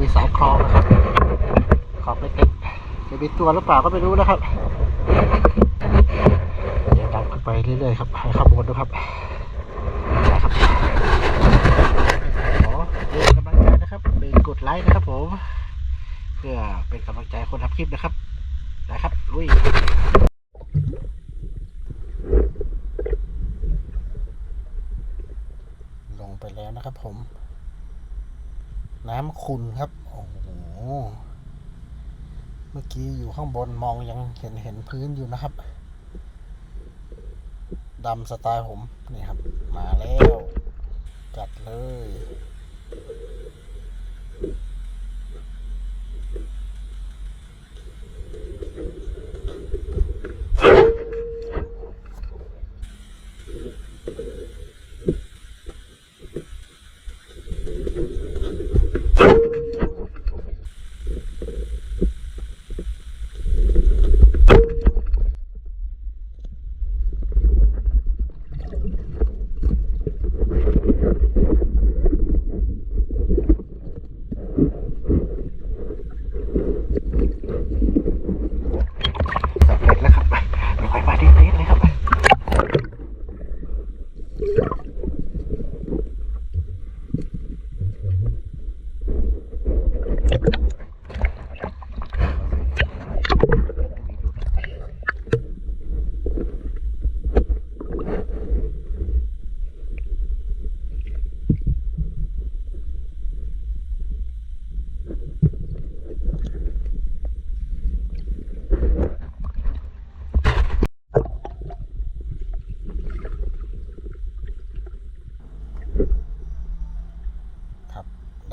มีสายคลองนะครับขอบเล็กๆจะมีตัวหรือเปล่าก็ไม่รู้นะครับเดี๋ยวตามกันไปเรื่อยๆครับให้ข้อมูลดูครับนะครับขอเป็นกำลังใจนะครับเป็นกดไลค์นะครับ ผม เพื่อเป็นกำลังใจคนทำคลิปนะครับนะครับลุยลงไปแล้วนะครับผม น้ำขุ่นครับ โอ้โห เมื่อกี้อยู่ข้างบนมองยังเห็นเห็นพื้นอยู่นะครับดำสไตล์ผม นี่ครับ มาแล้ว จัดเลย สำเร็จแล้วครับลงไปมาที่นี้เลยครับ ครับ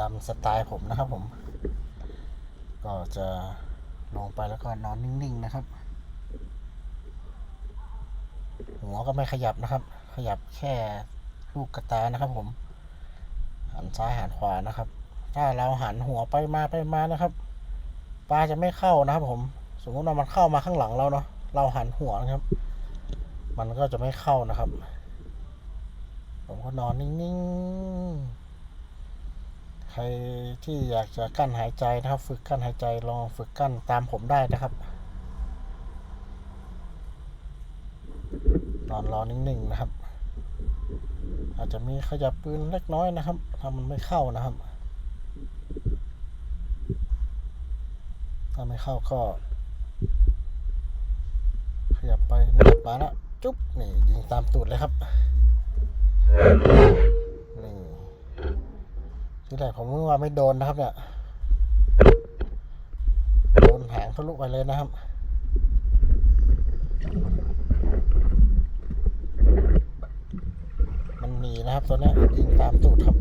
ดำสไตล์ผมนะครับผม ก็จะลงไปแล้วก็นอนนิ่งๆนะครับ หัวก็ไม่ขยับนะครับ ขยับแค่ลูกกระตานะครับผม หันซ้ายหันขวานะครับ ถ้าเราหันหัวไปมาไปมานะครับ ปลาจะไม่เข้านะครับผม สมมติว่ามันเข้ามาข้างหลังเราเนาะ เราหันหัวนะครับ มันก็จะไม่เข้านะครับ ผมก็นอนนิ่งๆ ใครที่อยากจะกั้นหายใจนะครับ ฝึกกั้นหายใจลองฝึกกั้นตามผมได้นะครับนอนรอนิ่งๆนะครับ อาจจะมีขยับปืนเล็กน้อยนะครับถ้ามันไม่เข้านะครับ ถ้าไม่เข้าก็ ขยับไปนับมาแล้วจุ๊บนี่ยิงตามตูดเลยครับ ที่แรกผมนึกว่าไม่โดนนะครับ เนี่ยโดนหางทะลุไปเลยนะครับมันหนีนะครับตัวนี้ยยิงตามตูดครับ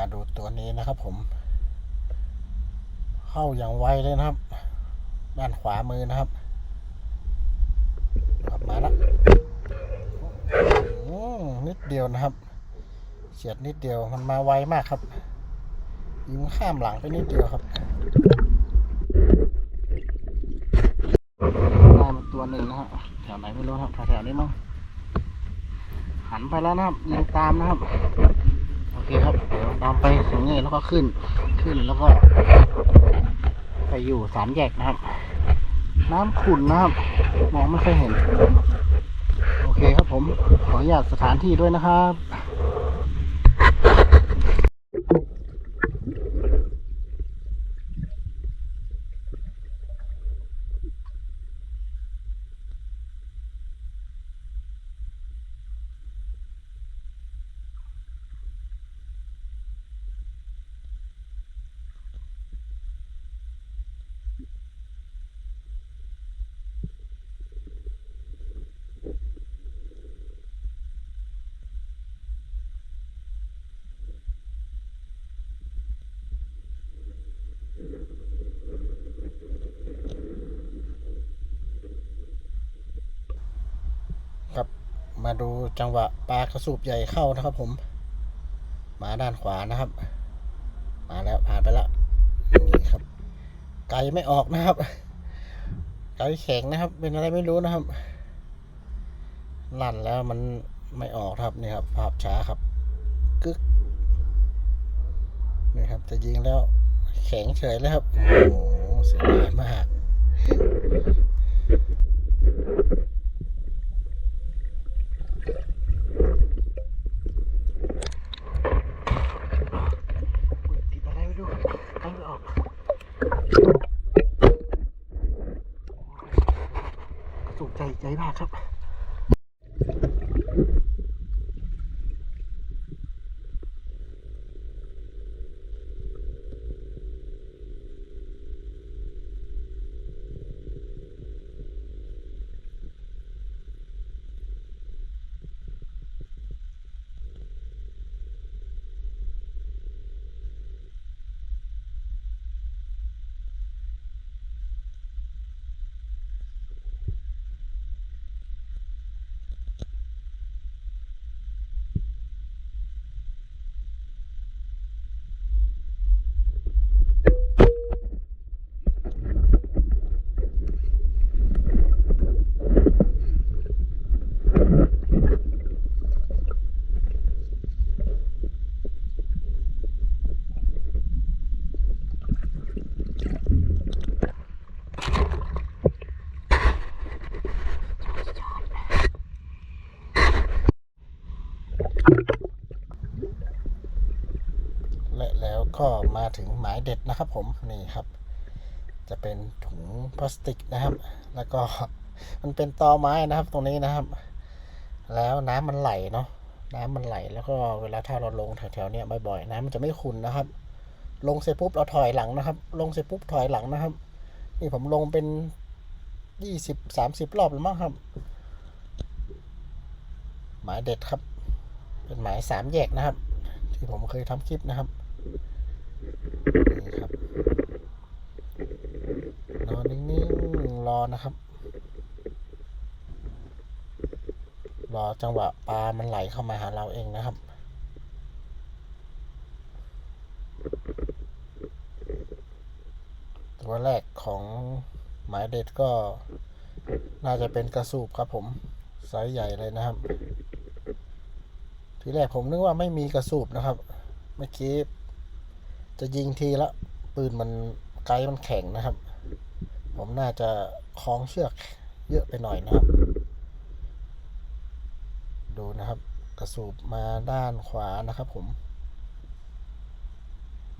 มาดูตัวนี้นะครับผม เข้าอย่างไวเลยนะครับ ด้านขวามือนะครับครับมาแล้วนิดเดียวนะครับเฉียดนิดเดียวมันมาไวมากครับยิงข้ามหลังไปนิดเดียวครับได้มาตัวหนึ่งนะครับแถวไหนไม่รู้ครับแถวๆนี้มั้งหันไปแล้วนะครับยิงตามนะครับ เคครับเดี๋ยวตามไปถึงนี้แล้วก็ขึ้น ขึ้นแล้วก็ ไปอยู่สามแยกนะครับ น้ำขุ่นนะครับมองไม่ค่อยเห็น โอเคครับผมขออนุญาตสถานที่ด้วยนะครับ มาดูจังหวะปลากระสูบใหญ่เข้านะครับ ผม มาด้านขวานะครับ มาแล้วผ่านไปแล้วนี่ครับ ไกลไม่ออกนะครับ ไกลแข็งนะครับ เป็นอะไรไม่รู้นะครับลั่นแล้วมันไม่ออกครับนี่ครับ ภาพช้าครับกึกนี่ครับจะยิงแล้วแข็งเฉยเลยครับ โอ้โหเสียดายมาก ติดอะไรไม่รู้ตั้งไม่ออก สุขใจใจมากครับ ก็มาถึงหมายเด็ดนะครับ ผมนี่ครับ จะเป็นถุงพลาสติกนะครับ แล้วก็มันเป็นตอไม้นะครับ ตรงนี้นะครับ แล้วน้ำมันไหลเนาะน้ำมันไหลแล้วก็เวลาถ้าเราลงแถวๆเนี้ยบ่อยๆน้ำมันจะไม่ขุ่นนะครับ ลงเสร็จปุ๊บเราถอยหลังนะครับ ลงเสร็จปุ๊บถอยหลังนะครับ นี่ผมลงเป็นยี่สิบสามสิบรอบแล้วมั้งครับ หมายเด็ดครับ เป็นหมายสามแยกนะครับ ที่ผมเคยทำคลิปนะครับ นี่ครับนอนนิ่งๆ รอนะครับ รอจังหวะปลามันไหลเข้ามาหาเราเองนะครับตัวแรกของหมายเด็ดก็น่าจะเป็นกระสูบครับผมไซส์ใหญ่เลยนะครับ ทีแรกผมนึกว่าไม่มีกระสูบนะครับ เมื่อกี้ จะยิงทีละปืนมันไกลมันแข็งนะครับ ผมน่าจะคล้องเชือกเยอะไปหน่อยนะครับ ดูนะครับ กระสูบมาด้านขวานะครับ ผม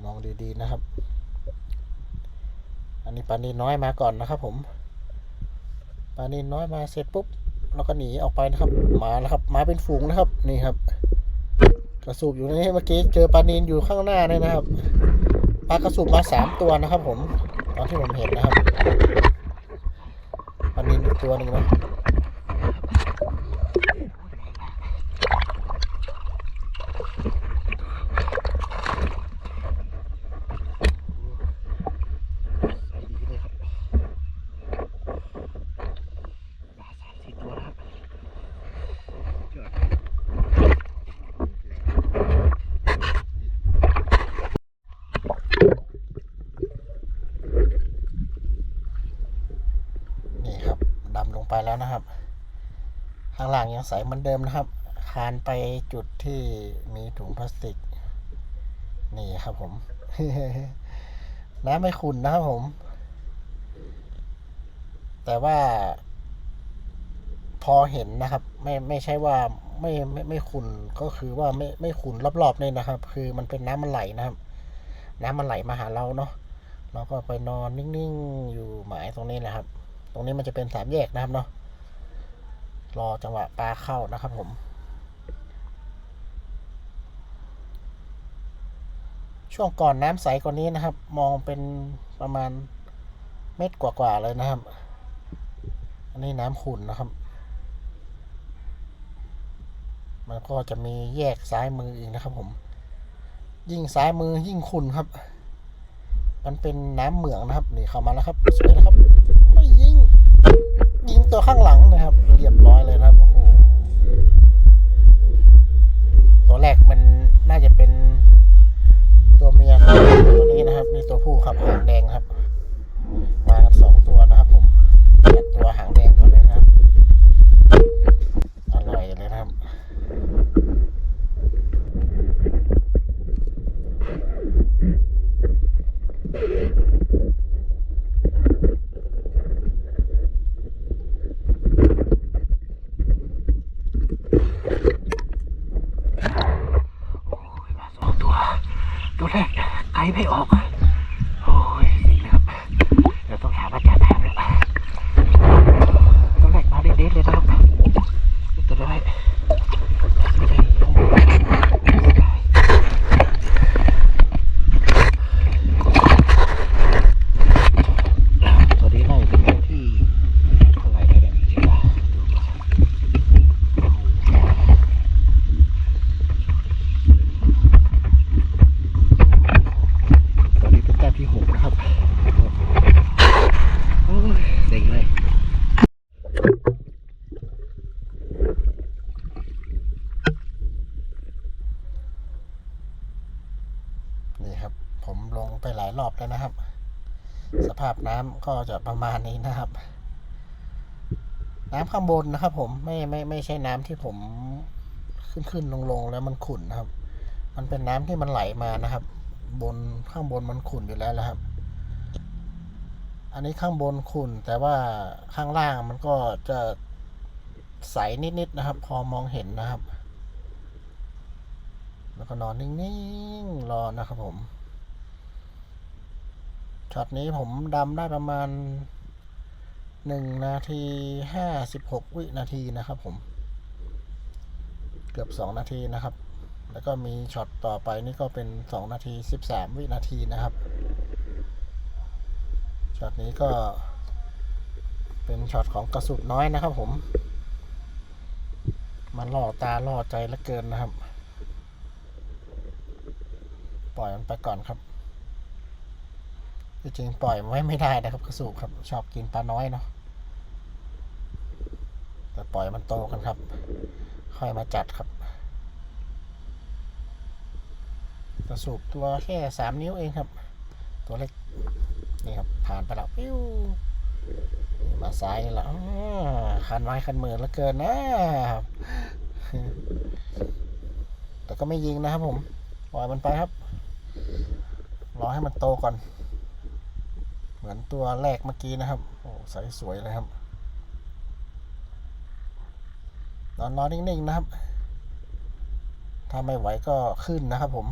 มองดีๆนะครับ อันนี้ปลานินน้อยมาก่อนนะครับ ผมปลานินน้อยมาเสร็จปุ๊บแล้วก็หนีออกไปนะครับ มาแล้วครับ มาเป็นฝูงนะครับ นี่ครับ ระสูบอยู่ในนี้เมื่อกี้เจอปลานินอยู่ข้างหน้าเนี่ยนะครับปลากระสูบมาสามตัวนะครับ ผมตอนที่ผมเห็นนะครับปลานินอีกตัวหนึ่งนะใส่ดีเลยครับปลาสามสี่ตัวนะครับยอด นี่ครับดำลงไปแล้วนะครับ ข้างล่างยังใสเหมือนเดิมนะครับคานไปจุดที่มีถุงพลาสติก นี่ครับผม น้ำไม่ขุ่นนะครับผม แต่ว่า พอเห็นนะครับ ไม่ไม่ใช่ว่าไม่ไม่ไม่ขุ่นก็คือว่าไม่ไม่ขุ่นรอบๆนี่นะครับ คือมันเป็นน้ำมันไหลนะครับ น้ำมันไหลมาหาเราเนาะเราก็ไปนอนนิ่งๆอยู่หมายตรงนี้แหละครับ ตรงนี้มันจะเป็นสามแยกนะครับเนาะ รอจังหวะปลาเข้านะครับผม ช่วงก่อนน้ำใสกว่านี้นะครับ มองเป็นประมาณเม็ดกว่าๆเลยนะครับ อันนี้น้ำขุ่นนะครับ มันก็จะมีแยกซ้ายมืออีกนะครับผม ยิ่งซ้ายมือยิ่งขุ่นครับ มันเป็นน้ำเหมืองนะครับ นี่เข้ามาแล้วครับสวยนะครับ ตัวข้างหลังนะครับ เรียบร้อยเลยครับโอ้โหตัวแรกมันน่าจะเป็นตัวเมียตัวนี้นะครับนี่ตัวผู้ขับหางแดงครับ ดๆเลยนะครับตัวแรกไม่ได้โอ้ไม่ได้ตัวนี้น่าจะเป็นตัวที่เท่าไหร่ได้เนี่ยจริงๆนะดูก่อนตอนนี้เป็นแต้มที่หกนะครับ โอ้ยเซ็งเลย นี่ครับ ผมลงไปหลายรอบแล้วนะครับ สภาพน้ำก็จะประมาณนี้นะครับ น้ำข้างบนนะครับ ผมไม่ไม่ไม่ใช่น้ำที่ผมขึ้นขึ้นลงลงแล้วมันขุ่นนะครับ มันเป็นน้ำที่มันไหลมานะครับ บนข้างบนมันขุ่นอยู่แล้วนะครับ อันนี้ข้างบนขุ่น แต่ว่าข้างล่างมันก็จะใสนิดๆนะครับ พอมองเห็นนะครับ แล้วก็นอนนิ่งๆรอนะครับผมช็อตนี้ผมดำได้ประมาณหนึ่งนาทีห้าสิบหกวินาทีนะครับผม เกือบสองนาทีนะครับ แล้วก็มีช็อตต่อไปนี่ก็เป็นสองนาทีสิบสามวินาทีนะครับช็อตนี้ก็เป็นช็อตของกระสุนน้อยนะครับผม มันล่อตาล่อใจเหลือเกินนะครับ ปล่อยมันไปก่อนครับจริงๆปล่อยไว้ไม่ได้นะครับกระสูบครับชอบกินปลาน้อยเนาะแต่ปล่อยมันโตกันครับ ค่อยมาจัดครับกระสูบตัวแค่สามนิ้วเองครับ ตัวเล็กนี่ครับผ่านไปแล้วปิ้วมาซ้ายนี่แหละอ้อคันไม้คันมือแล้วเกินนะแต่ก็ไม่ยิงนะครับผม ปล่อยมันไปครับ รอให้มันโตก่อน เหมือนตัวแรกเมื่อกี้นะครับ โอ้ใสสวยเลยครับนอนนอนนิ่งๆนะครับ ถ้าไม่ไหวก็ขึ้นนะครับผม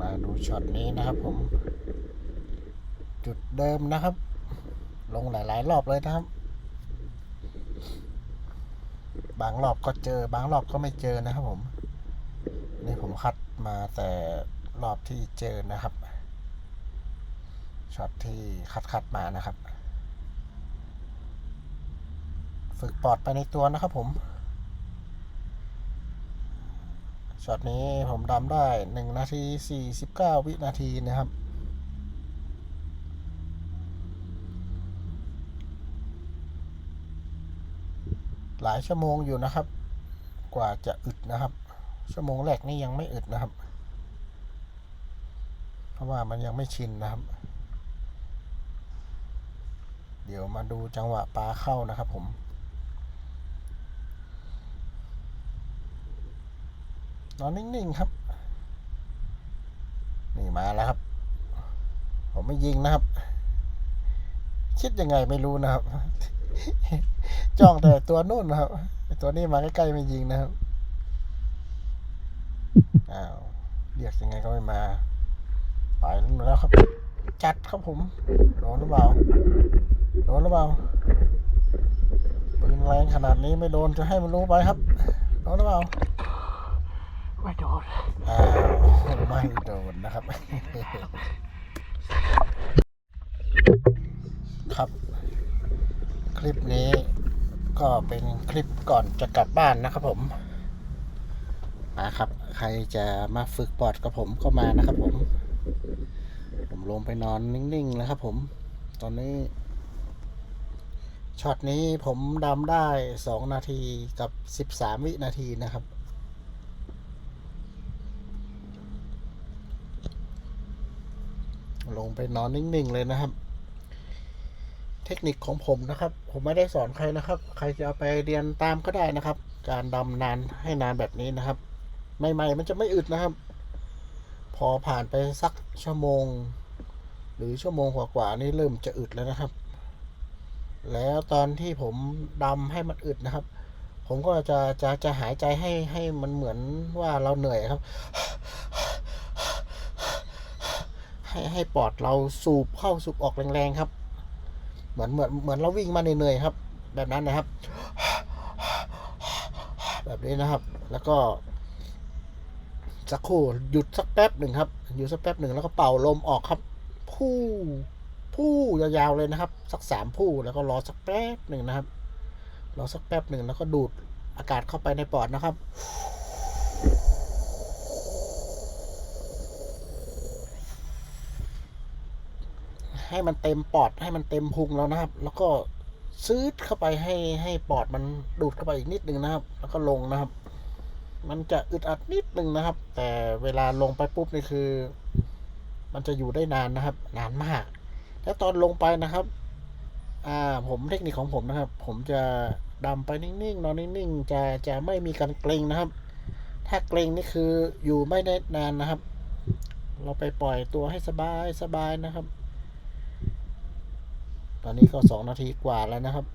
มาดู ช็อตนี้นะครับผม จุดเดิมนะครับ ลงหลายๆ รอบเลยนะครับ บางรอบก็เจอบางรอบก็ไม่เจอนะครับผม นี่ผมคัดมาแต่รอบที่เจอนะครับช็อตที่คัดคัดมานะครับ ฝึกปอดไปในตัวนะครับผม ช็อตนี้ผมดำได้หนึ่งนาทีสี่สิบเก้าวินาทีนะครับ หลายชั่วโมงอยู่นะครับ กว่าจะอึดนะครับ ชั่วโมงแรกนี่ยังไม่อึดนะครับ เพราะว่ามันยังไม่ชินนะครับ เดี๋ยวมาดูจังหวะปลาเข้านะครับผม นอนนิ่งๆครับ นี่มาแล้วครับ ผมไม่ยิงนะครับ คิดยังไงไม่รู้นะครับ จ้องแต่ตัวนู่นนะครับตัวนี้มาใกล้ๆไม่ยิงนะครับอ้าวเรียกยังไงก็ไม่มา ไปแล้วครับ จัดครับผมโดนหรือเปล่าโดนหรือเปล่าปืนแรงขนาดนี้ไม่โดนจะให้มันรู้ไปครับโดนหรือเปล่า ไม่โดนอ้าไม่โดนนะครับ ครับ คลิปนี้ก็เป็นคลิปก่อนจะกลับบ้านนะครับผมมาครับ ใครจะมาฝึกปอดกับผมก็มานะครับผม ผมลงไปนอนนิ่งๆแล้วครับผม ตอนนี้ช็อตนี้ผมดำได้สองนาทีกับสิบสามวินาทีนะครับ ลงไปนอนนิ่งๆเลยนะครับ เทคนิคของผมนะครับ ผมไม่ได้สอนใครนะครับ ใครจะเอาไปเรียนตามก็ได้นะครับ การดำนานให้นานแบบนี้นะครับใหม่ๆมันจะไม่อึดนะครับ พอผ่านไปสักชั่วโมง หรือชั่วโมงกว่าๆนี่เริ่มจะอึดแล้วนะครับ แล้วตอนที่ผมดำให้มันอึดนะครับ ผมก็จะจะจะหายใจให้ให้มันเหมือนว่าเราเหนื่อยครับ ให้ให้ปอดเราสูบเข้าสูบออกแรงๆครับ เหมือนเหมือนเหมือนเราวิ่งมาเหนื่อยๆครับ แบบนั้นนะครับ แบบนี้นะครับ แล้วก็สักครู่หยุดสักแป๊บหนึ่งครับหยุดสักแป๊บหนึ่งแล้วก็เป่าลมออกครับพู่พู่ยาวๆเลยนะครับ สักสามพู่แล้วก็รอสักแป๊บหนึ่งนะครับรอสักแป๊บหนึ่งแล้วก็ดูดอากาศเข้าไปในปอดนะครับ ให้มันเต็มปอดให้มันเต็มพุงแล้วนะครับ แล้วก็ซืดเข้าไปให้ให้ปอดมันดูดเข้าไปอีกนิดนึงนะครับ แล้วก็ลงนะครับ มันจะอึดอัดนิดนึงนะครับ แต่เวลาลงไปปุ๊บนี่คือ มันจะอยู่ได้นานนะครับ นานมาก แล้วตอนลงไปนะครับ อ่าผมเทคนิคของผมนะครับ ผมจะดำไปนิ่งๆนอนนิ่งๆจะจะไม่มีการเกรงนะครับ ถ้าเกรงนี่คืออยู่ไม่ได้นานนะครับ เราไปปล่อยตัวให้สบายสบายนะครับ ตอนนี้ก็สองนาทีกว่าแล้วนะครับ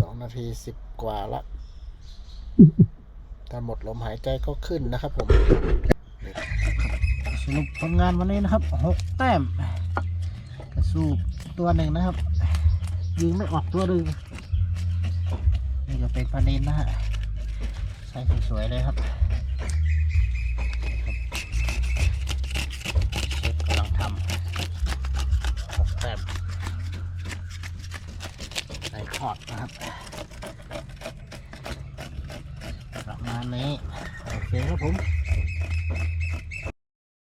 สองนาทีสิบกว่าละถ้าหมดลมหายใจก็ขึ้นนะครับผม สรุปผลงานวันนี้นะครับหกแต้มกระสูบตัวหนึ่งนะครับยิงไม่ออกตัวหนึ่งนี่ก็เป็นประเด็นนะฮะใส่สวยๆเลยครับ เชฟกำลังทำหกแต้มใส่ขอด นะครับประมาณนี้โอเคครับผม